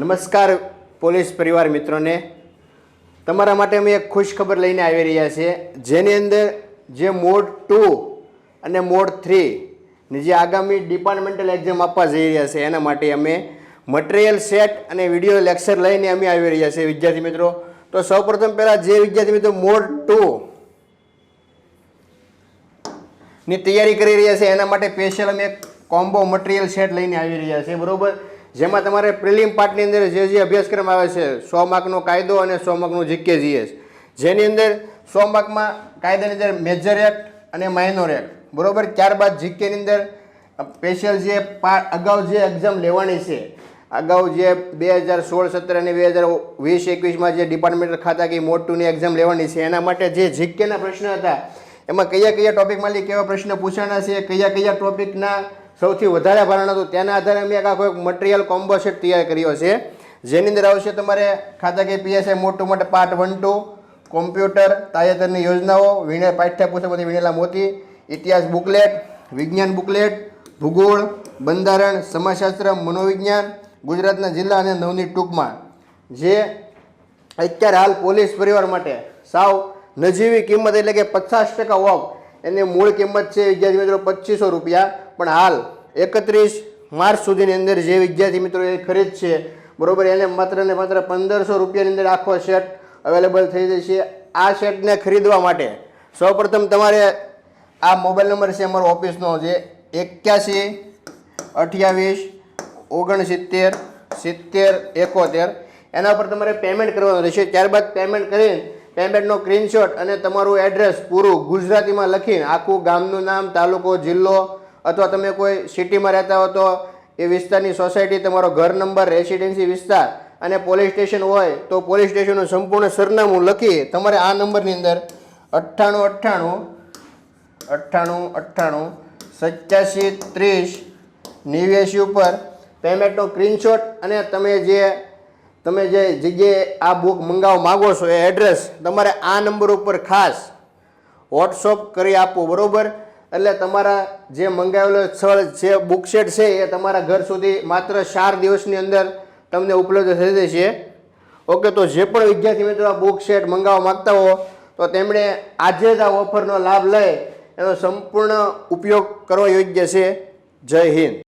નમસ્કાર પોલીસ પરિવાર મિત્રોને. તમારા માટે અમે એક ખુશ ખબર લઈને આવી રહ્યા છીએ. જેની અંદર જે મોડ ટુ અને મોડ થ્રી ની જે આગામી ડિપાર્ટમેન્ટલ એક્ઝામ આપવા જઈ રહ્યા છે, એના માટે અમે મટીરિયલ સેટ અને વીડિયો લેક્ચર લઈને અમે આવી રહ્યા છીએ, વિદ્યાર્થી મિત્રો. તો સૌપ્રથમ પહેલાં જે વિદ્યાર્થી મિત્રો મોડ ટુ ની તૈયારી કરી રહ્યા છે, એના માટે સ્પેશિયલ અમે કોમ્બો મટીરિયલ સેટ લઈને આવી રહ્યા છે બરોબર? જેમાં તમારે પ્રિલિમ પાર્ટની અંદર જે જે અભ્યાસક્રમ આવે છે, સો માર્કનો કાયદો અને સો માર્કનું જીકે જીએસ જેની અંદર સો માર્કમાં કાયદાની અંદર મેજર એક્ટ અને માઇનોર એક્ટ. બરાબર? ત્યારબાદ જીકેની અંદર સ્પેશિયલ જે અગાઉ જે એક્ઝામ લેવાની છે, અગાઉ જે બે હજાર સોળ, સત્તર અને બે હજાર વીસ, એકવીસમાં જે ડિપાર્ટમેન્ટલ ખાતા કે મોટુની એક્ઝામ લેવાની છે, એના માટે જે જીકેના પ્રશ્ન હતા, એમાં કયા કયા ટોપિકમાંથી કેવા પ્રશ્ન પૂછાના છે, કયા કયા ટોપિકના સૌથી વધારે ભારણ હતું. તેના આધારે અમે આખો એક મટીરિયલ કોમ્બો સેટ તૈયાર કર્યો છે. જેની અંદર આવશે તમારે ખાતાકીય પીએસઆઈ મોટું મોટું પાર્ટ વન ટુ કોમ્પ્યુટર તાજેતરની યોજનાઓ વિણે પાઠ્યપુસ્તકમાંથી વિણેલા મોતી, ઇતિહાસ બુકલેટ વિજ્ઞાન બુકલેટ ભૂગોળ, બંધારણ, સમાજશાસ્ત્ર, મનોવિજ્ઞાન, ગુજરાતના જિલ્લા અને નવની ટૂંકમાં. જે અત્યારે હાલ પોલીસ પરિવાર માટે સાવ નજીવી કિંમત એટલે કે પચાસ ટકા ઓફ એની મૂળ કિંમત છે વિદ્યાર્થી મિત્રો પચીસો રૂપિયા. પણ હાલ એકત્રીસ માર્ચ સુધીની અંદર જે વિદ્યાર્થી મિત્રો એ ખરીદ છે, બરોબર, એને માત્ર ને માત્ર પંદરસો રૂપિયાની અંદર આખો સેટ અવેલેબલ થઈ જશે. આ સેટને ખરીદવા માટે સૌપ્રથમ તમારે આ મોબાઈલ નંબર છે અમારો ઓફિસનો જે એક્યાસી, અઠ્યાવીસ, ઓગણસિત્તેર, સિત્તેર, એકોતેર. એના પર તમારે પેમેન્ટ કરવાનું રહેશે. ત્યારબાદ પેમેન્ટ કરીને પેમેન્ટનો સ્ક્રીનશોટ અને તમારું એડ્રેસ પૂરું ગુજરાતીમાં લખીને આખું ગામનું નામ, તાલુકો, જિલ્લો અથવા તમે કોઈ સિટીમાં રહેતા હો તો એ વિસ્તારની સોસાયટી તમારો ઘર નંબર, રેસિડેન્સી વિસ્તાર અને પોલીસ સ્ટેશન હોય તો પોલીસ સ્ટેશનનું સંપૂર્ણ સરનામું લખી તમારે આ નંબરની અંદર અઠ્ઠાણું અઠ્ઠાણું અઠ્ઠાણું અઠ્ઠાણું, સત્યાસી ત્રીસ નેવ્યાસી ઉપર પેમેન્ટનો સ્ક્રીનશોટ અને તમે જે તમે જે જગ્યાએ આ બુક મંગાવવા માગો છો એ એડ્રેસ તમારે આ નંબર ઉપર ખાસ વોટ્સઅપ કરી આપો, બરોબર? એટલે તમારા જે મંગાવેલો સ્થળ જે બુકશેડ છે, એ તમારા ઘર સુધી માત્ર ચાર દિવસની અંદર તમને ઉપલબ્ધ થઈ જશે. ઓકે, તો જે પણ વિદ્યાર્થી મિત્રો આ બુક સેટ મંગાવવા માગતા હો, તો તેમણે આજે જ આ ઓફરનો લાભ લઈ એનો સંપૂર્ણ ઉપયોગ કરવો યોગ્ય છે. જય હિન્દ.